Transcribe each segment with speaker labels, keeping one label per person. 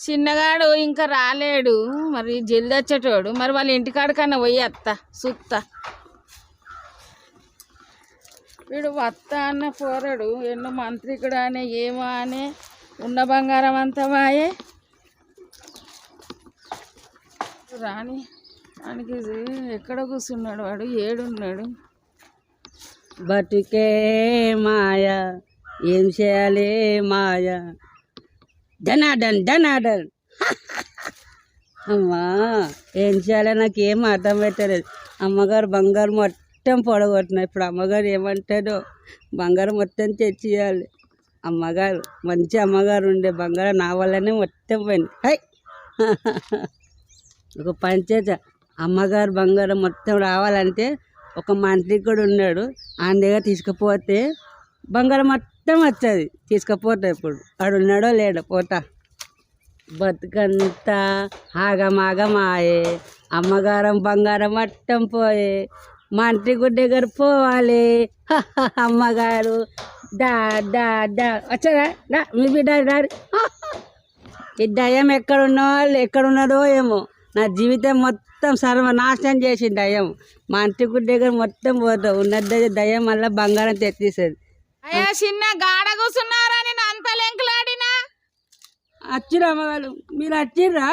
Speaker 1: చిన్నగాడు ఇంకా రాలేడు. మరి జల్ది వచ్చేటోడు. మరి వాళ్ళ ఇంటికాడికన్నా పోయి అత్త సుత్త. వీడు వత్త అన్న పోరాడు. ఎన్నో మంత్రికుడు అనే ఏమో అనే ఉన్న బంగారం అంతా మాయే రాని వానికి ఇది ఎక్కడ కూర్చున్నాడు వాడు? ఏడున్నాడు.
Speaker 2: బతుకే మాయా ఏం చేయాలి మాయా? ధనాడన్ ధనాడన్ అమ్మా ఏం చేయాలో నాకు ఏం అర్థం పెట్టలేదు అమ్మగారు బంగారు మొత్తం పొడగొట్టిన ఇప్పుడు అమ్మగారు ఏమంటారో బంగారం మొత్తం తెచ్చియాలి. అమ్మగారు మంచి అమ్మగారు ఉండే బంగారం నా వల్లనే మొత్తం పోయింది. హై! ఒక పంచేత అమ్మగారు బంగారం మొత్తం రావాలంటే ఒక మంత్రి కూడా ఉన్నాడు. ఆయన దగ్గర తీసుకుపోతే బంగారం మొత్తం వచ్చేది తీసుకుపోతా ఇప్పుడు. వాడు ఉన్నాడో లేడో పోతా. బతుకంతా ఆగమాగమాయే. అమ్మగారం బంగారం అట్టం పోయే. మంత్రికుడి దగ్గర పోవాలి. అమ్మగారు. డా డా డా వచ్చారా? మీ బిడ్డ డాడీ ఈ దయ్యం ఎక్కడున్నో ఎక్కడున్నదో ఏమో. నా జీవితం మొత్తం సర్వనాశనం చేసింది దయ్యం మా అంటికుడి దగ్గర మొత్తం పోతాం. ఉన్నది దయ్యం మళ్ళీ బంగారం తెచ్చేసేది.
Speaker 1: అయ్యా చిన్న గాడ కూర్చున్నారా? నేను అంత లెంకులాడినా
Speaker 2: వచ్చిర్రా అమ్మగారు మీరు వచ్చిర్రా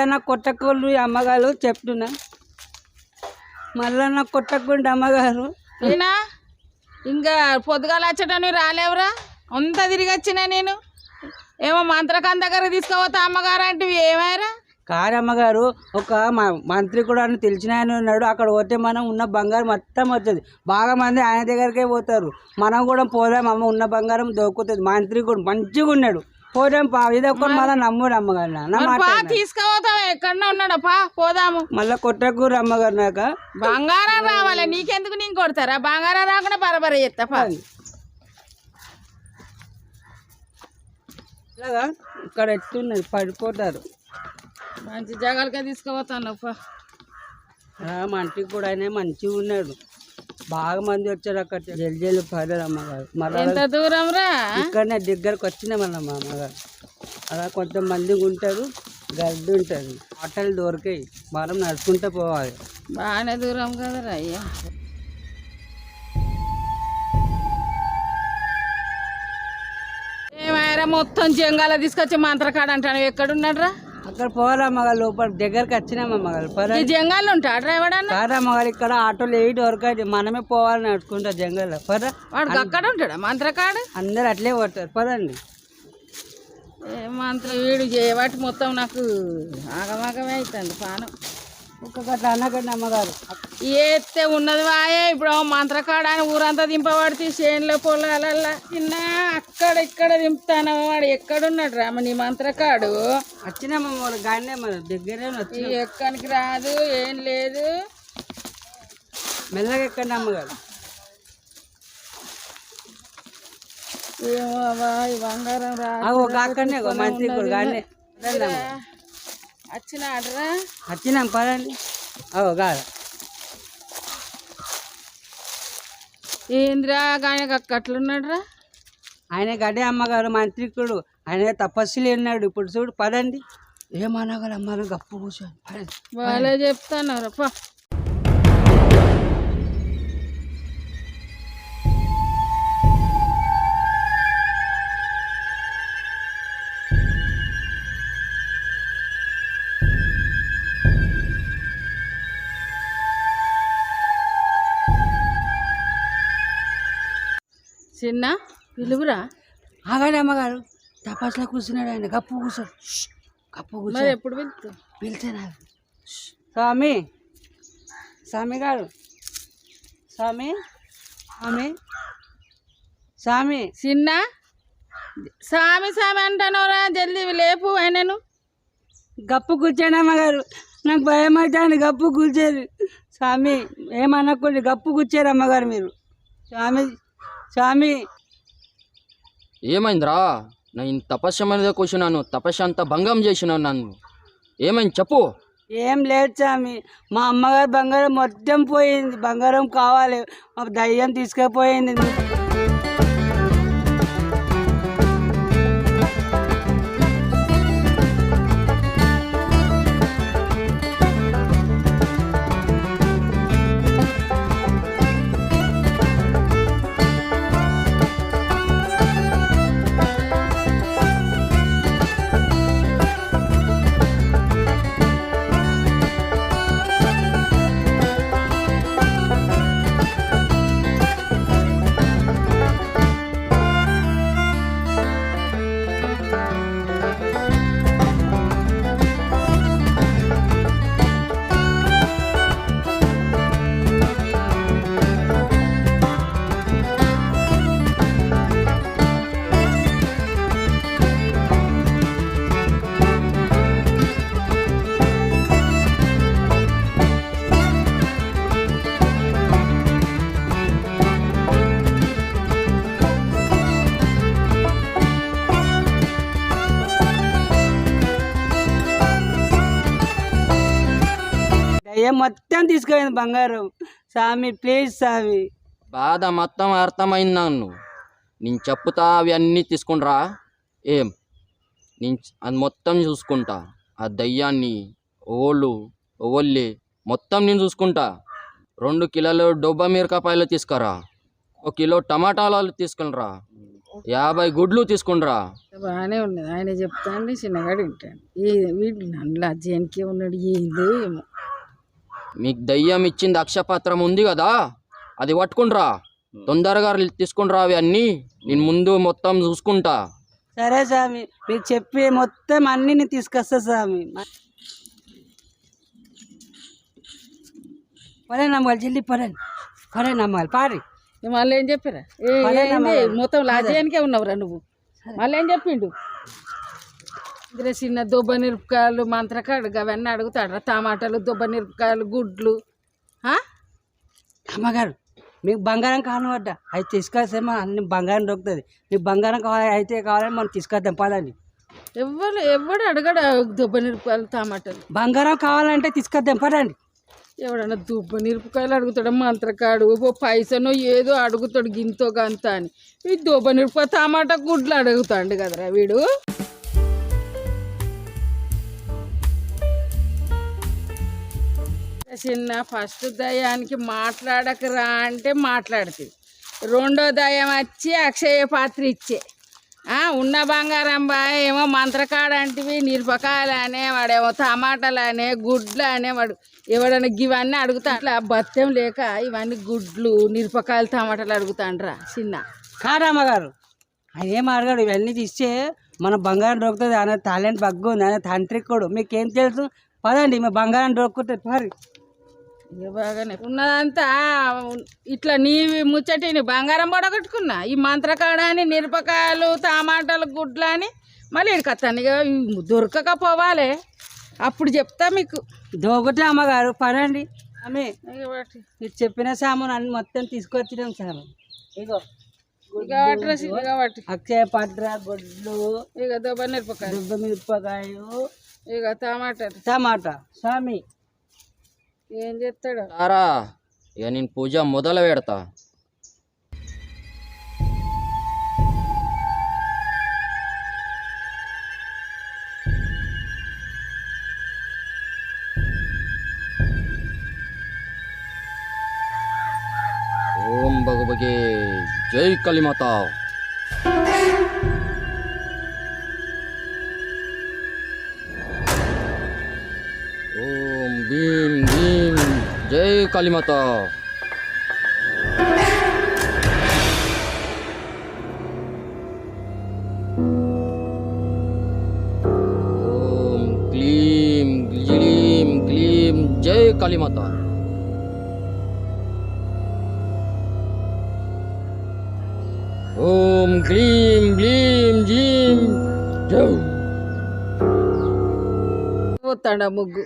Speaker 2: నా కొట్టకూళ్ళు అమ్మగారు చెప్తున్నా. మళ్ళా నా కొట్టకుండా అమ్మగారు.
Speaker 1: నేనా? ఇంకా పొద్దుగాల వచ్చటని రాలేవురా? అంతా తిరిగి వచ్చినా నేను? ఏమో మంత్రకాన్ దగ్గర తీసుకుపోతా అమ్మగారు అంటే ఏమైరా
Speaker 2: కారు అమ్మగారు ఒక మంత్రి కూడా అని తెలిసిన ఆయన ఉన్నాడు. అక్కడ పోతే మనం ఉన్న బంగారం మొత్తం వస్తుంది బాగా మంది ఆయన దగ్గరికే పోతారు. మనం కూడా పోదాం అమ్మ ఉన్న బంగారం దొక్కుతుంది. మంత్రి కూడా మంచిగా ఉన్నాడు. పోదాం పా ఇది ఒక్కటి మళ్ళీ నమ్ముడు అమ్మగారు
Speaker 1: తీసుకుపోతావు? ఉన్నాడు? పా పోదాము.
Speaker 2: మళ్ళీ కొట్టకూరు అమ్మగారు నాక
Speaker 1: బంగారం రావాలి. నీకెందుకు నేను కొడతారా? బంగారం రాకుండా బరబర చేస్తా పా.
Speaker 2: ఇక్కడ ఎత్తున్నది పడిపోతారు.
Speaker 1: మంచి జాగాలకే తీసుకుపోతాను
Speaker 2: ఆ, మంత్రి కూడా ఆయన మంచిగా ఉన్నాడు. బాగా మంది వచ్చారు అక్కడ. జల్లి జల్లి పడారు అమ్మగారు. మళ్ళీ
Speaker 1: దూరం రా?
Speaker 2: ఇక్కడనే దగ్గరకు వచ్చిన మన మామగారు అలా కొంతమంది ఉంటారు గడ్డి ఉంటుంది ఆటలు దొరికాయి. మనం నడుచుకుంటూ పోవాలి.
Speaker 1: బాగానే దూరం కదరా అయ్యా. ఏమైనా మొత్తం జంగాల తీసుకొచ్చి మంత్రకాడ అంటాను. ఎక్కడున్నాడు రా
Speaker 2: అక్కడ పోవాలి అమ్మగారు లోపల? దగ్గరకు వచ్చినాం అమ్మగారు పద
Speaker 1: ఈ జంగాలు ఉంటాడు ఎవడన్నా
Speaker 2: కాదు అమ్మగారు ఇక్కడ ఆటోలు ఏవి దొరకదు. మనమే పోవాలి నడుచుకుంటా జంగల్ పద
Speaker 1: వాడు అక్కడ ఉంటాడా? మంత్రకాడు?
Speaker 2: అందరు అట్లే పోతారు. పదండి
Speaker 1: ఏ మంత్ర వీడు చేయబట్టి మొత్తం నాకు ఆగమాగమే అవుతుంది. పానం. ఏస్తే ఉన్నది వాయే ఇప్పుడు మంత్రకాడ అని ఊరంతా దింపబడితే చేనులో పొలాలల్లా చిన్న అక్కడ ఇక్కడ దింపుతాను వాడు ఎక్కడున్నాడు రామ నీ మంత్రకాడు?
Speaker 2: వచ్చినామమ్మ గానే దగ్గరే
Speaker 1: ఎక్కడికి రాదు ఏం లేదు.
Speaker 2: మెల్లగా ఎక్కండి అమ్మగారు.
Speaker 1: ఏమో ఈ బంగారం రా.
Speaker 2: అగో ఒక అక్కడనే ఒక మంత్రి
Speaker 1: వచ్చినాడరా?
Speaker 2: వచ్చినాం పదండి. అగో కాదు
Speaker 1: ఏంద్రా కానీ అట్లున్నాడు రా
Speaker 2: ఆయన గడే అమ్మగారు మంత్రికుడు. ఆయన తపస్సులు ఉన్నాడు ఇప్పుడు చూడు పదండి. ఏమనగల అమ్మను గప్పు కూర్చోండి.
Speaker 1: వాళ్ళే చెప్తాను పా. చిన్న పిలువురా.
Speaker 2: ఆగండి అమ్మగారు తపస్సులో కూర్చున్నాడు ఆయన. గప్పు కూర్చోడు. ష్, గప్పు కూర్చో.
Speaker 1: ఎప్పుడు పిలుస్తావు?
Speaker 2: పిలిచేనా స్వామి. స్వామి గారు. స్వామి. స్వామి. స్వామి.
Speaker 1: చిన్న. సామి సామి అంటానోరా జల్దీ లేపు ఆయనను.
Speaker 2: గప్పు కూర్చోండి అమ్మగారు. నాకు భయం అవుతుంది గప్పు కూర్చేది. స్వామి ఏమనకూడదు గప్పు కూర్చారు అమ్మగారు మీరు. స్వామి స్వామి.
Speaker 3: ఏమైందిరా? నేను తపస్సు మీద కూర్చున్నాను తపస్సు అంతా భంగం చేసినాను నన్ను. ఏమైంది చెప్పు.
Speaker 2: ఏం లేదు స్వామి మా అమ్మగారు బంగారం మొత్తం పోయింది బంగారం కావాలి మా దయ్యం తీసుకుపోయింది. ఏం మొత్తం తీసుకుపోయింది బంగారం. స్వామి ప్లీజ్ స్వామి
Speaker 3: బాధ మొత్తం అర్థమైంది నన్ను. నేను చెప్పుతా అవి అన్నీ తీసుకుండ్రా. ఏం? నేను అది మొత్తం చూసుకుంటా. ఆ దయ్యాన్ని ఓళ్ళు ఓళ్ళి మొత్తం నేను చూసుకుంటా. రెండు కిలోలు డొబ్బ మిరపకాయలు తీసుకురా. ఒక కిలో టమాటాలు తీసుకునిరా. యాభై గుడ్లు తీసుకునిరా.
Speaker 1: బాగానే ఉన్నది. ఆయన చెప్తాండి చిన్నగాడు వింటాడు. ఏ వీడు నన్ను లజ్జానికి ఉన్నాడు ఏందో ఏమో.
Speaker 3: మీకు దయ్యం ఇచ్చింది అక్షపత్రం ఉంది కదా అది పట్టుకుండ్రా. తొందరగా తీసుకుండ్రా అవి అన్నీ. నేను ముందు మొత్తం చూసుకుంటా.
Speaker 2: సరే స్వామి మీరు చెప్పి మొత్తం అన్ని నేను తీసుకొస్తా స్వామి. పడే నమ్మాలి జల్దీ పడండి పడే నమ్మాలి పారి.
Speaker 1: మళ్ళీ ఏం చెప్పారా? మొత్తం లజ్జానికే ఉన్నావురా నువ్వు. మళ్ళీ ఏం చెప్పిండు? ఇద్దరు చిన్న దుబ్బ మిరపకాయలు మంత్రకాడు అవన్నీ అడుగుతాడు టమాటాలు దుబ్బ మిరపకాయలు గుడ్లు?
Speaker 2: అమ్మగారు మీకు బంగారం కానవడ్డ అది తీసుకొస్తే మనం అన్ని బంగారం దొరుకుతుంది. మీకు బంగారం కావాలి అయితే కావాలని మనం తీసుకొద్దాం పదండి.
Speaker 1: ఎవ్వరు ఎవడు అడగడు దుబ్బ మిరపకాయలు టమాటాలు?
Speaker 2: బంగారం కావాలంటే తీసుకొద్దాం పదండి.
Speaker 1: ఎవడన్నా దుబ్బ మిరపకాయలు అడుగుతాడు మంత్రకాడు? ఓ పైసనో ఏదో అడుగుతాడు గింతో గంత అని. ఈ దుబ్బ మిరపకాయ టమాటా గుడ్లు అడుగుతాడు కదరా వీడు. చిన్న ఫస్ట్ దయానికి మాట్లాడకరా అంటే మాట్లాడుతుంది. రెండో దయం వచ్చి అక్షయ పాత్ర ఇచ్చే. ఉన్న బంగారం బా ఏమో మంత్రకాడ అంటివి మిరపకాయలు అనే వాడేమో టమాటాలనే గుడ్లు అనే వాడు. ఎవడన్నా ఇవన్నీ అడుగుతా అట్లా బత్యం లేక ఇవన్నీ గుడ్లు మిరపకాయలు టమాటాలు అడుగుతాండ్రా చిన్న.
Speaker 2: కారమ్మగారు ఆయన ఏం అడగాడు ఇవన్నీ తీస్తే మన బంగారం దొరుకుతుంది ఆయన టాలెంట్ బగ్గు ఉంది ఆయన తాంత్రికుడు. మీకేం తెలుసు? పదండి మీ బంగారం దొరుకుతుంది మరి
Speaker 1: బాగానే ఉన్నదంతా ఇట్లా నీ ముచ్చటిని బంగారం పడగొట్టుకున్నా ఈ మంత్రకాడని మిరపకాయలు టమాటాలు గుడ్లు అని మళ్ళీ ఇవి దొరకకపోవాలి అప్పుడు చెప్తా మీకు.
Speaker 2: దొరికితే అమ్మగారు పదండి. ఆమె మీరు చెప్పిన సామాన్ అన్ని మొత్తం తీసుకొచ్చినాం ఇగో
Speaker 1: వాటి
Speaker 2: అక్షయ పట్ర గుడ్లు
Speaker 1: ఇక దెబ్బ మిరపకాయలు.
Speaker 2: దుబ్బ మిరపకాయలు
Speaker 1: ఇక టమాటాలు.
Speaker 2: టమాటా స్వామి
Speaker 1: ఏం చేస్తాడు
Speaker 3: సారా ఇక నేను పూజ మొదలు పెడతా ఓం భగవగే జై కలిమాతా జై కాళీమాత ఓం క్లీం గ్లీం గ్లీం జై కాళీమాత ఓం క్లీం గ్లీం జీం జై
Speaker 1: పోతాడు ఆ ముగ్గు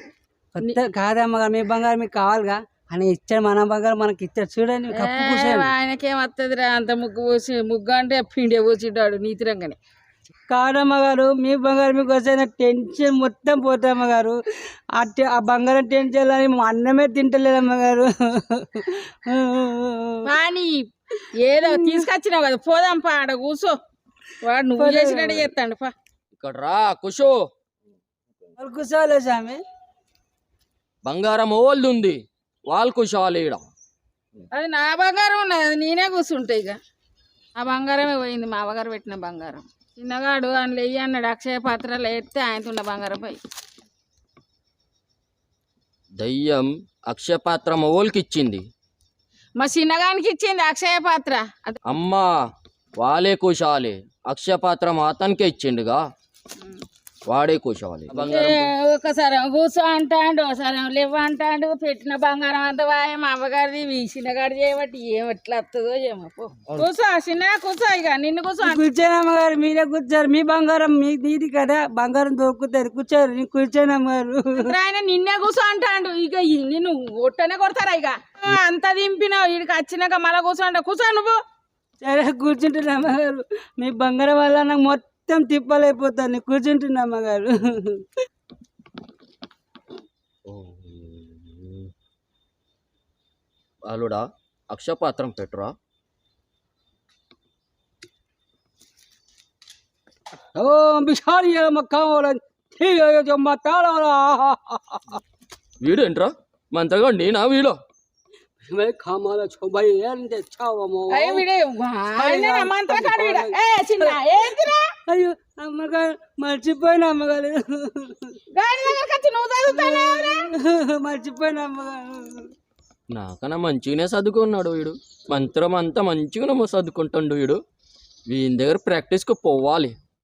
Speaker 2: కొత్త కాదమ్మగారు మీ బంగారం మీకు కావాలిగా అని ఇచ్చాడు మన బంగారం మనకి ఇచ్చాడు చూడండి
Speaker 1: ఆయనకేం వస్తుందిరా అంత ముగ్గు పోసి ముగ్గు అంటే పిండే పోసిడాడు నీతిరంగానే.
Speaker 2: కాదమ్మ గారు మీ బంగారం మీకు వస్తే నాకు టెన్షన్ మొత్తం పోతామ్మ గారు ఆ టె- ఆ బంగారం టెన్షన్ అని మా అన్నమే తింటలేదమ్మ గారు
Speaker 1: కానీ ఏదో తీసుకొచ్చినావు కదా పోదాం పా ఆడ కూర్చో వాడు నువ్వు చేసినట్టు చేస్తాడు పా.
Speaker 3: ఇక్కడ రా కుషో
Speaker 2: కూర్చోలే స్వామి?
Speaker 3: బంగారం ఓల్ది ఉంది వాళ్ళు కూర్చోవాలి ఈడ.
Speaker 1: అది నా బంగారం ఉన్నది నేనే కూర్చుంటా ఇక. ఆ బంగారమే పోయింది మా అవ్వగారు పెట్టిన బంగారం. చిన్నగాడు అని వెయ్యి అన్నాడు అక్షయ పాత్రలు ఎత్తే ఆయనతో ఉన్న బంగారం పోయి.
Speaker 3: దయ్యం అక్షయపాత్రం ఓల్కి ఇచ్చింది.
Speaker 1: మా చిన్నగానికి ఇచ్చింది అక్షయ పాత్ర.
Speaker 3: అమ్మ వాళ్ళే కూర్చోవాలి అక్షయపాత్రం అతనికే ఇచ్చిండుగా. వాడే కూర్చోవాలి.
Speaker 1: ఒకసారి కూర్చో అంటాడు ఒకసారి లేవు అంటాడు పెట్టిన బంగారం అంతా వాయ మా అవ్వగారిది ఈ చిన్నగాడు చేయబట్టి ఏం ఎట్లా వస్తుందో ఏమో. పో. కూర్చో చిన్న కూర్చో ఇక నిన్ను కూర్చో.
Speaker 2: కూర్చోనమ్మ గారు మీరే కూర్చోరు మీ బంగారం మీ నీది కదా బంగారం దొరుకుతుంది కూర్చోరు నేను కూర్చోనమ్మ గారు
Speaker 1: ఇప్పుడు ఆయన నిన్నే కూర్చో అంటాడు ఇక నిన్ను ఒట్టనే కొడతారా ఇక? అంత దింపినావు ఇక్కడికి వచ్చినాక మళ్ళా కూర్చో అంట కూర్చో నువ్వు.
Speaker 2: సరే కూర్చుంటున్నామ్మ గారు మీ బంగారం వల్ల నాకు మొత్తం తిప్పలైపోతాను కూర్చుంటున్నామ్మ గారు
Speaker 3: అల్లుడా అక్షపాత్రం పెట్టురా
Speaker 2: ఓం బిషారి మక్కాల
Speaker 3: వీడు ఏంట్రా మంత్రగా నేనా వీడు
Speaker 2: मैं खामाला छो भाई यार తెచ్చావా
Speaker 1: అయ్య వీడే ఆయన మంత్రకాడు వీడ ఏ చిన్న ఏంటిరా
Speaker 2: అయ్యో అమ్మగారు మర్చిపోయిన అమ్మగారు. మర్చిపోయిన అమ్మగారు.
Speaker 3: నాకన్నా మంచిగానే చదువుకున్నాడు వీడు. మంత్రం అంతా మంచిగానే చదువుకుంటాడు వీడు. వీని దగ్గర ప్రాక్టీస్కి పోవాలి.